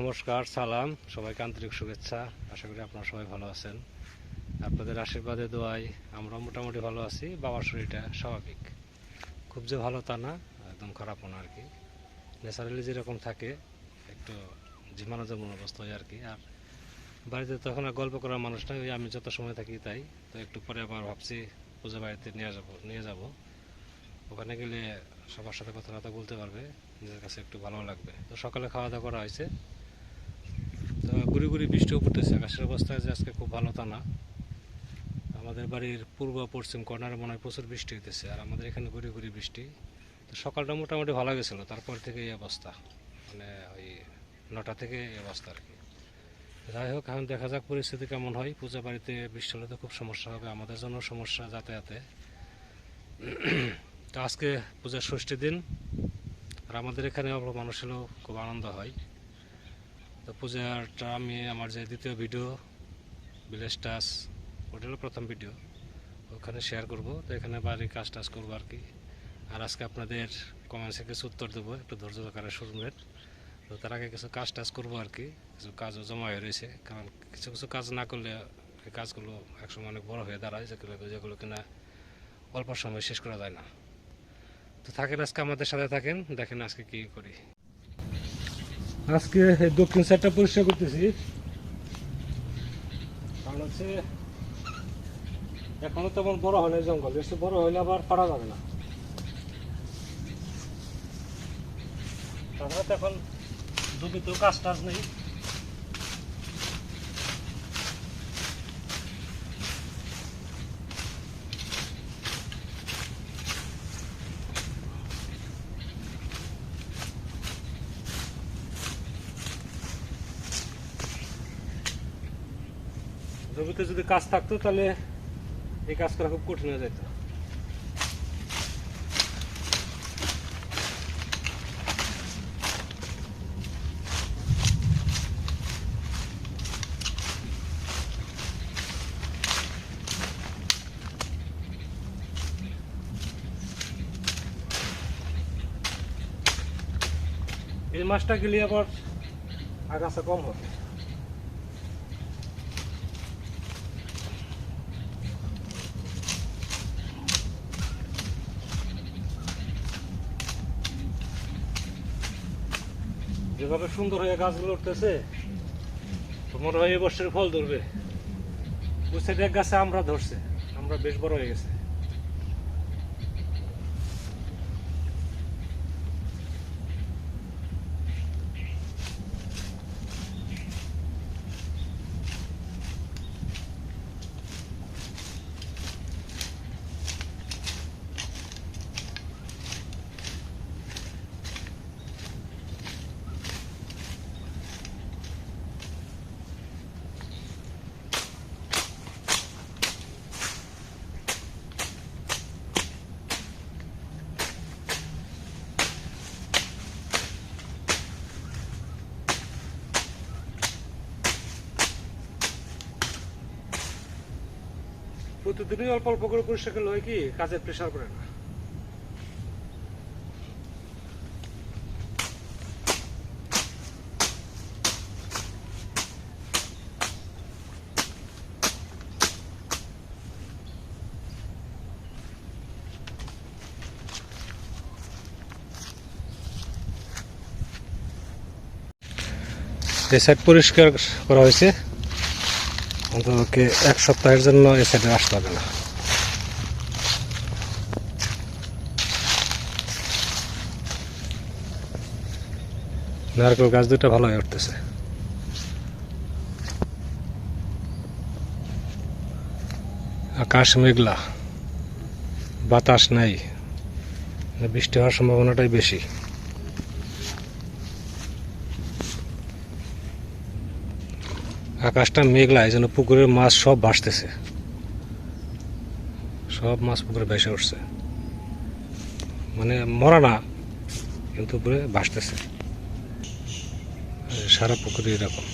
নমস্কার, সালাম, সবাইকে আন্তরিক শুভেচ্ছা। আশা করি আপনারা সবাই ভালো আছেন। আপনাদের আশীর্বাদে দোয়াই আমরা মোটামুটি ভালো আছি। বাবার শরীরটা স্বাভাবিক। খুব যে ভালো তা না, একদম খারাপও না আর কি। ন্যাচারালি যেরকম থাকে, একটু ঝিমানো যেমন অবস্থা হয় আর কি। আর বাড়িতে তখন আর গল্প করার মানুষ নাই, ওই আমি যত সময় থাকি তাই। তো একটু পরে আবার ভাবছি পূজা বাড়িতে নিয়ে যাব, নিয়ে যাব। ওখানে গেলে সবার সাথে কথাবার্তা বলতে পারবে, নিজের কাছে একটু ভালো লাগবে। তো সকালে খাওয়া দাওয়া করা হয়েছে। গুড়ি গুড়ি বৃষ্টিও পড়তেছে। আকাশের অবস্থা যে আজকে খুব ভালো তা না। আমাদের বাড়ির পূর্ব পশ্চিম কর্নারে মনে হয় প্রচুর বৃষ্টি হইতেছে আর আমাদের এখানে গুড়ি গুড়ি বৃষ্টি। তো সকালটা মোটামুটি ভালো গেছিল, তারপর থেকে এই অবস্থা। মানে ওই নটা থেকে এই অবস্থা আর কি। যাই হোক, এখন দেখা যাক পরিস্থিতি কেমন হয়। পূজা বাড়িতে বৃষ্টি হলে তো খুব সমস্যা হবে, আমাদের জন্য সমস্যা যাতায়াতে। তো আজকে পূজার ষষ্ঠী দিন, আর আমাদের এখানে অল্প মানুষ হলেও খুব আনন্দ হয়। তো পূজাটা আমি আমার যে দ্বিতীয় ভিডিও ভিলেজ টাচ ওটা হলো প্রথম ভিডিও ওখানে শেয়ার করব। তো এখানে বাড়ির কাজ টাজ করব আর কি। আর আজকে আপনাদের কমেন্টসে কিছু উত্তর দেবো। একটু ধৈর্য সহকারে শুনবেন। তো তার আগে কিছু কাজ টাজ করব আর কি। কিছু কাজও জমা হয়ে রয়েছে। কারণ কিছু কিছু কাজ না করলে এই কাজগুলো একসময় অনেক বড় হয়ে দাঁড়ায়, যেগুলো যেগুলো কিনা অল্প সময় শেষ করা যায় না। তো থাকেন আজকে আমাদের সাথে থাকেন। দেখেন আজকে কি করি। আজকে দক্ষিণ সাইডটা পরিষ্কার করতেছি। কারণ হচ্ছে, এখনও তেমন বড় হয় না জঙ্গল এসে বড় হইলে আবার পারা যাবে না। তাছাড়া তো এখন জমিতেও কাজ টাজ নেই। জমিতে যদি কাজ থাকতো, তাহলে এই কাজ করা খুব কঠিন হয়ে যেত এই মাছটা গেলে আবার আগাছা কম হবে। যেভাবে সুন্দর হয়ে গাছগুলো উঠতেছে, তো মনে হয় এবছর ফল ধরবে। বুঝছে, দেখ গাছে আমরা ধরছে, আমরা বেশ বড় হয়ে গেছে। প্রতিদিনই অল্প অল্প করে পরিষ্কার করলে হয় কি? কাজের প্রেশার পড়ে না। সাইড পরিষ্কার করা হয়েছে। অন্তত এক সপ্তাহের জন্য এ সাইডে আসতে হবে না। নারকেল গাছ দুটো ভালো হয়ে উঠতেছে। আকাশ মেঘলা, বাতাস নাই, বৃষ্টি হওয়ার সম্ভাবনাটাই বেশি। আকাশটা মেঘলা, এই জন্য পুকুরের মাছ সব ভাসতেছে। সব মাছ পুকুরে ভেসে উঠছে। মানে মরা না, কিন্তু উপরে ভাসতেছে। সারা পুকুরে এরকম।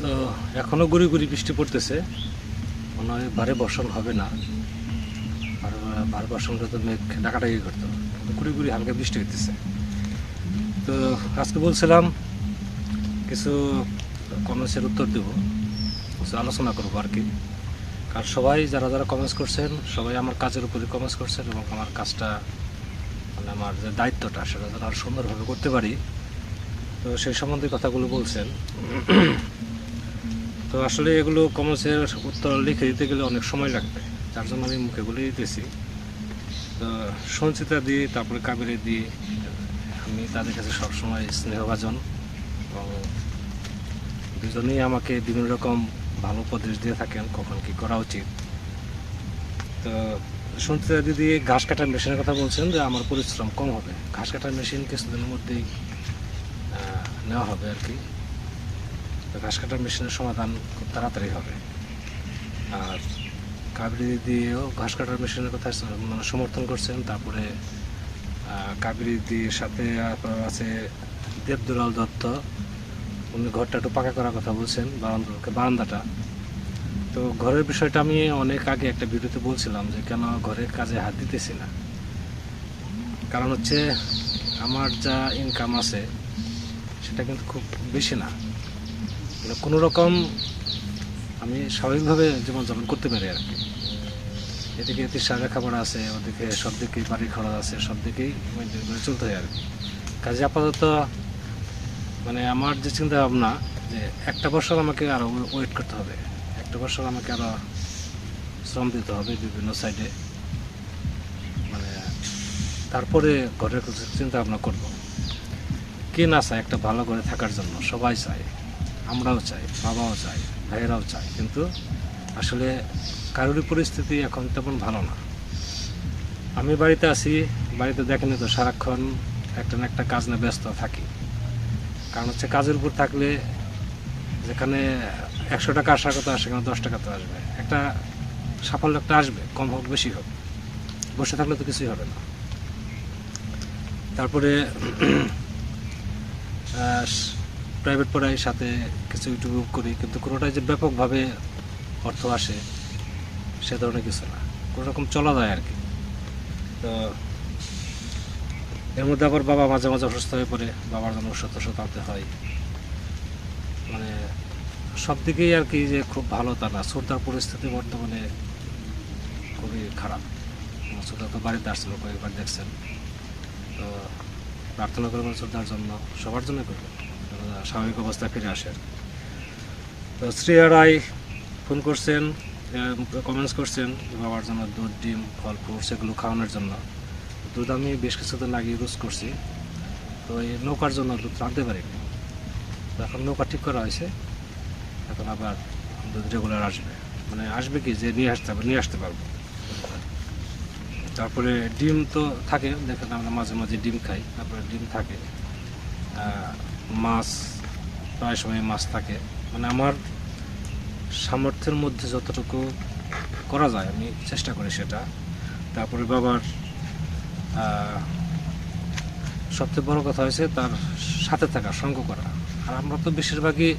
তো এখনও গুড়ি গুড়ি বৃষ্টি পড়তেছে। হয় ভারে বর্ষণ হবে না। আর ভারে বর্ষণটা তো মেঘ ডাকাডাকি করতো। গুড়ি গুড়ি হালকা বৃষ্টি হইতেছে। তো আজকে বলছিলাম, কিছু কমেন্টসের উত্তর দেব, কিছু আলোচনা করব আর কি। কারণ সবাই যারা যারা কমেন্টস করছেন, সবাই আমার কাজের উপরে কমেন্টস করছেন এবং আমার কাজটা মানে আমার যে দায়িত্বটা, সেটা যেন আর সুন্দরভাবে করতে পারি। তো সেই সম্বন্ধে কথাগুলো বলছেন। তো আসলে এগুলো কমেন্টসের উত্তর লিখে দিতে গেলে অনেক সময় লাগবে। যার জন্য আমি মুখে বলে দিতেছি। তো সঞ্চিতা দিয়ে তারপরে কাবেরি দিয়ে আমি তাদের কাছে সবসময় স্নেহভাজন এবং দুজনেই আমাকে বিভিন্ন রকম ভালো উপদেশ দিয়ে থাকেন, কখন কি করা উচিত। তো সঞ্চিতা দিদি ঘাস কাটার মেশিনের কথা বলছেন যে আমার পরিশ্রম কম হবে। ঘাস কাটার মেশিন কিছুদিনের মধ্যেই নেওয়া হবে আর কি। ঘাস কাটার মেশিনের সমাধান খুব তাড়াতাড়ি হবে। আর কাবেরি দিয়েও ঘাস কাটার মেশিনের কথা মানে সমর্থন করছেন, তারপরে কাবেরি দিদির সাথে আপনার আছে দেবদুলাল দত্ত। উনি ঘরটা একটু পাকা করার কথা বলছেন বারান্দা বারান্দাটা। তো ঘরের বিষয়টা আমি অনেক আগে একটা ভিডিওতে বলছিলাম যে কেন ঘরের কাজে হাত দিতেছি না। কারণ হচ্ছে আমার যা ইনকাম আছে, সেটা কিন্তু খুব বেশি না। মানে কোনো রকম আমি স্বাভাবিকভাবে জীবনযাপন করতে পারি আর কি। এদিকে তিসার খাবার আছে, ওদিকে সব দিকেই বাড়ির খরচ আছে, সব দিকেই চলতে হয় আর কি। কাজে আপাতত মানে আমার যে চিন্তা ভাবনা যে একটা বছর আমাকে আরও ওয়েট করতে হবে, একটা বছর আমাকে আরও শ্রম দিতে হবে বিভিন্ন সাইডে মানে তারপরে ঘরের চিন্তা ভাবনা করব। কে না চায় একটা ভালো করে থাকার জন্য? সবাই চায়। আমরাও চাই, বাবাও চাই, ভাইয়েরাও চায় কিন্তু আসলে কারোরই পরিস্থিতি এখন তেমন ভালো না। আমি বাড়িতে আছি, বাড়িতে দেখেনি তো সারাক্ষণ একটা না একটা কাজ না ব্যস্ত থাকি। কারণ হচ্ছে কাজের উপর থাকলে যেখানে একশো টাকা আসার কথা সেখানে দশ টাকা তো আসবে। একটা সাফল্য একটা আসবে, কম হোক, বেশি হোক। বসে থাকলে তো কিছুই হবে না। তারপরে প্রাইভেট পড়াই সাথে কিছু ইউটিউব করি, কিন্তু কোনোটাই যে ব্যাপকভাবে অর্থ আসে, সে ধরনের কিছু না। কোনো রকম চলা যায় আর কি। তো এর মধ্যে আবার বাবা মাঝে মাঝে অসুস্থ হয়ে পড়ে, বাবার জন্য ওষুধ ওষুধ আনতে হয়। মানে সব দিকেই আর কি যে খুব ভালো তা না। শ্রদ্ধার পরিস্থিতি বর্তমানে খুবই খারাপ। শ্রদ্ধা তো বাড়িতে আসছিল কয়েকবার দেখছেন। তো প্রার্থনা করবেন শ্রদ্ধার জন্য, সবার জন্য করবেন। স্বাভাবিক অবস্থা ফিরে আসে তো শ্রেয়া রায় ফোন করছেন কমেন্টস করছেন, বাবার জন্য দুধ, ডিম, ফল ফ্রুটস এগুলো খাওয়ানোর জন্য। দুধ আমি বেশ কিছুদিন আগে ইউজ করছি। তো এই নৌকার জন্য দুধ আনতে পারিনি। এখন নৌকা ঠিক করা হয়েছে। এখন আবার দুধ রেগুলার আসবে। মানে আসবে কি যে নিয়ে আসতে হবে, নিয়ে আসতে পারব। তারপরে ডিম তো থাকে, দেখেন আমরা মাঝে মাঝে ডিম খাই, তারপরে ডিম থাকে। মাছ, প্রায় সময় মাছ থাকে। মানে আমার সামর্থ্যের মধ্যে যতটুকু করা যায়, আমি চেষ্টা করি সেটা। তারপরে বাবার সবচেয়ে বড় কথা হয়েছে তার সাথে থাকা, সঙ্গ করা। আর আমরা তো বেশিরভাগই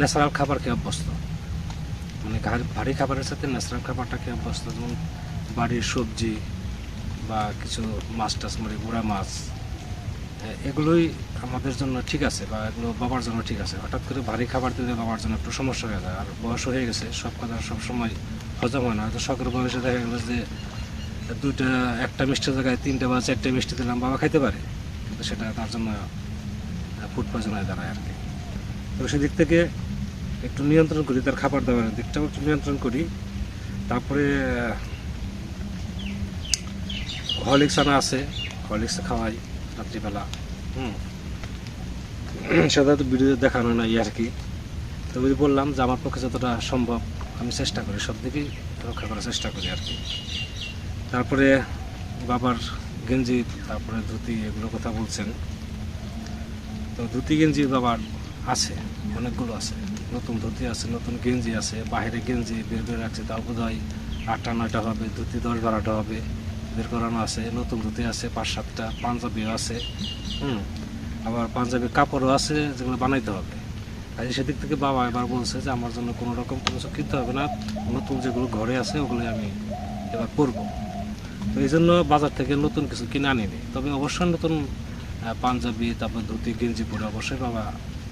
ন্যাচারাল খাবার খেয়ে অভ্যস্ত। মানে ভারী খাবারের সাথে ন্যাচারাল খাবারটা খেয়ে অভ্যস্ত, যেমন বাড়ির সবজি বা কিছু মাছ টাছ মানে গুঁড়া মাছ এগুলোই আমাদের জন্য ঠিক আছে বা এগুলো বাবার জন্য ঠিক আছে। হঠাৎ করে ভারী খাবার দিলে বাবার জন্য একটু সমস্যা হয়ে যায়। আর বয়স হয়ে গেছে, সব কথা সবসময় হজম হয় না। হয়তো শখের বয়সে দেখা গেলো যে দুইটা, একটা মিষ্টির জায়গায় তিনটা বা চারটে মিষ্টি দিলাম, বাবা খাইতে পারে। কিন্তু সেটা তার জন্য ফুড পয়জন হয়ে দাঁড়ায় আর কি। তো সেদিক থেকে একটু নিয়ন্ত্রণ করি, তার খাবার দাবারের দিকটাও একটু নিয়ন্ত্রণ করি। তারপরে হরলিক্স আনা আছে। হরলিক্স খাওয়াই রাত্রিবেলা। হুম। সেটা তো ভিডিওতে দেখানো নাই আর কি। তো ওই বললাম যে আমার পক্ষে যতটা সম্ভব আমি চেষ্টা করি, সব দিকেই রক্ষা করার চেষ্টা করি আর কি। তারপরে বাবার গেঞ্জি, তারপরে ধুতি এগুলোর কথা বলছেন। তো ধুতি গেঞ্জি বাবার আছে, অনেকগুলো আছে। নতুন ধুতি আছে, নতুন গেঞ্জি আছে, বাইরে গেঞ্জি বের করে রাখছে, তাও বোধ হয় আটটা, নয়টা হবে, ধুতি দশ বারোটা হবে বের করানো আছে। নতুন ধুতি আছে, পাঁচ সাতটা, পাঞ্জাবিও আছে। হুম আবার পাঞ্জাবি কাপড়ও আছে যেগুলো বানাইতে হবে। কাজে সেদিক থেকে বাবা এবার বলছে যে, আমার জন্য কোনো রকম কোনো কিছু কিনতে হবে না। নতুন যেগুলো ঘরে আছে, ওগুলো আমি এবার করব। তো এই জন্য বাজার থেকে নতুন কিছু কিনে আনিনি। তবে অবশ্যই নতুন পাঞ্জাবি, তারপর ধুতি, গেঞ্জি পরে অবশ্যই বাবা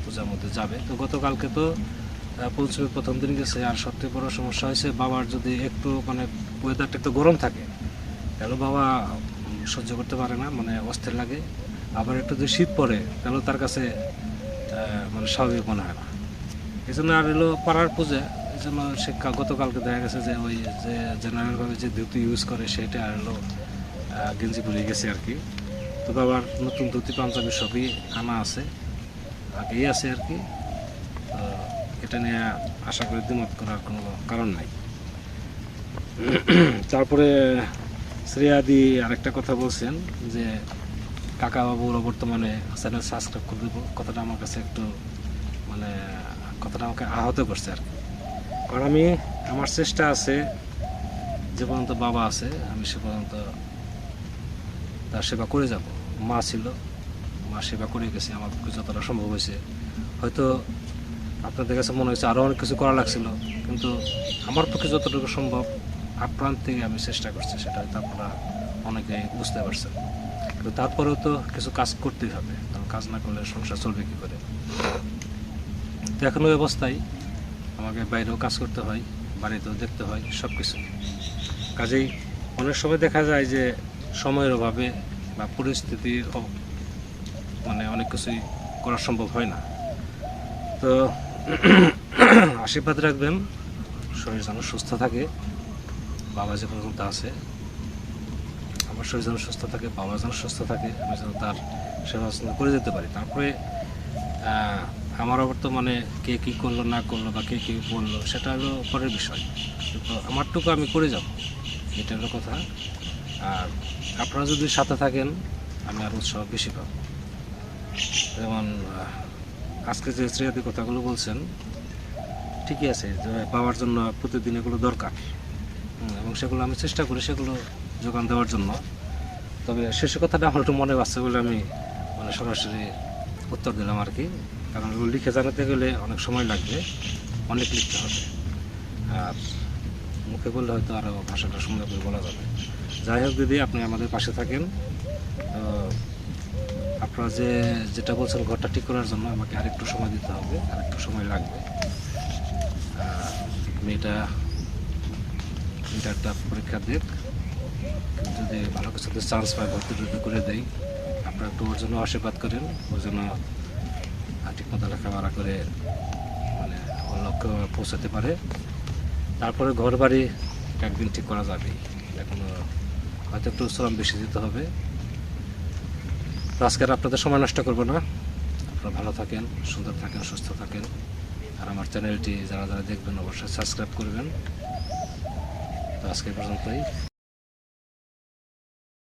পূজার মধ্যে যাবে। তো গতকালকে তো পঞ্চমী প্রথম দিন গেছে। আর সবথেকে বড় সমস্যা হয়েছে, বাবার যদি একটু মানে ওয়েদারটা একটু গরম থাকে, তাহলে বাবা সহ্য করতে পারে না মানে অস্থির লাগে। আবার একটু যদি শীত পড়ে, তাহলে তার কাছে মানে স্বাভাবিক মনে হয় না। এই জন্য আর এলো পাড়ার পূজা এই জন্য সে গতকালকে দেখা গেছে যে ওই যে জেনারেলভাবে যে ধুতি ইউজ করে, সেটা আর এলো গেঞ্জি পরে গেছে আর কি। তো আবার নতুন ধুতি, পাঞ্জাবি সবই আনা আছে, আগেই আছে আর কি। তো এটা নিয়ে আশা করি দ্বিমত করার কোনো কারণ নাই। তারপরে শ্রেয়াদি আরেকটা কথা বলছেন যে কাকা বাবুরা বর্তমানে চ্যানেল সাবস্ক্রাইব করে দেবো। কথাটা আমার কাছে একটু মানে কথাটা আমাকে আহত করছে আর কারণ আমি, আমার চেষ্টা আছে, যে পর্যন্ত বাবা আছে, আমি সে পর্যন্ত তার সেবা করে যাব। মা ছিল, মা সেবা করে গেছে, আমার পক্ষে যতটা সম্ভব হয়েছে। হয়তো আপনাদের কাছে মনে হয়েছে আরও অনেক কিছু করা লাগছিল, কিন্তু আমার পক্ষে যতটুকু সম্ভব আপ্রাণ থেকে আমি চেষ্টা করছি, সেটা হয়তো আপনারা অনেকে বুঝতে পারছেন। কিন্তু তারপরেও তো কিছু কাজ করতেই হবে, কারণ কাজ না করলে সংসার চলবে কী করে? তো এখন ওই অবস্থায় আমাকে বাইরেও কাজ করতে হয়, বাড়িতেও দেখতে হয় সব কিছু কাজেই অনেক সময় দেখা যায় যে সময়ের অভাবে বা পরিস্থিতি মানে অনেক কিছুই করা সম্ভব হয় না। তো আশীর্বাদ রাখবেন, শরীর যেন সুস্থ থাকে, বাবা যে পর্যন্ত আছে শরীর যেন সুস্থ থাকে, বাবা যেন সুস্থ থাকে, আমি যেন তার সেবা করে যেতে পারি। তারপরে আমার আবার তো মানে কে কী করল, না করল বা কে কী বলল, সেটা হলো পরের বিষয়। আমারটুকু আমি করে যাব, এটা হলো কথা। আর আপনারা যদি সাথে থাকেন, আমি আর উৎসাহ বেশি পাব। যেমন আজকে যে শ্রেয়াদি কথাগুলো বলছেন, ঠিকই আছে, যে পাওয়ার জন্য প্রতিদিন এগুলো দরকার। এবং সেগুলো আমি চেষ্টা করি, সেগুলো যোগান দেওয়ার জন্য। তবে শেষের কথাটা আমার একটু মনে বাঁচছে বলে আমি মানে সরাসরি উত্তর দিলাম আর কি। কারণ এগুলো লিখে জানাতে গেলে অনেক সময় লাগবে, অনেক লিখতে হবে। আর মুখে বললে হয়তো আরও ভাষাটা সুন্দর করে বলা যাবে। যাই হোক দিদি, আপনি আমাদের পাশে থাকেন। তো আপনারা যে যেটা বলছেন ঘরটা ঠিক করার জন্য আমাকে আরেকটু সময় দিতে হবে, আরেকটু সময় লাগবে। মেয়েটা একটা পরীক্ষা দিক। যদি ভালো কিছুতে চান্স পায় ভর্তি টর্তি করে দেয় আপনারা একটু ওর জন্য আশীর্বাদ করেন, ওর জন্য ঠিক ঠিকমতো লেখাপড়া করে মানে ওর লক্ষ্য পৌঁছাতে পারে। তারপরে ঘর বাড়ি একদিন ঠিক করা যাবে। এখন হয়তো একটু শ্রম বেশি দিতে হবে। তো আজকে আপনাদের সময় নষ্ট করব না। আপনারা ভালো থাকেন, সুন্দর থাকেন, সুস্থ থাকেন। আর আমার চ্যানেলটি যারা যারা দেখবেন, অবশ্যই সাবস্ক্রাইব করবেন। তো আজকে পর্যন্তই।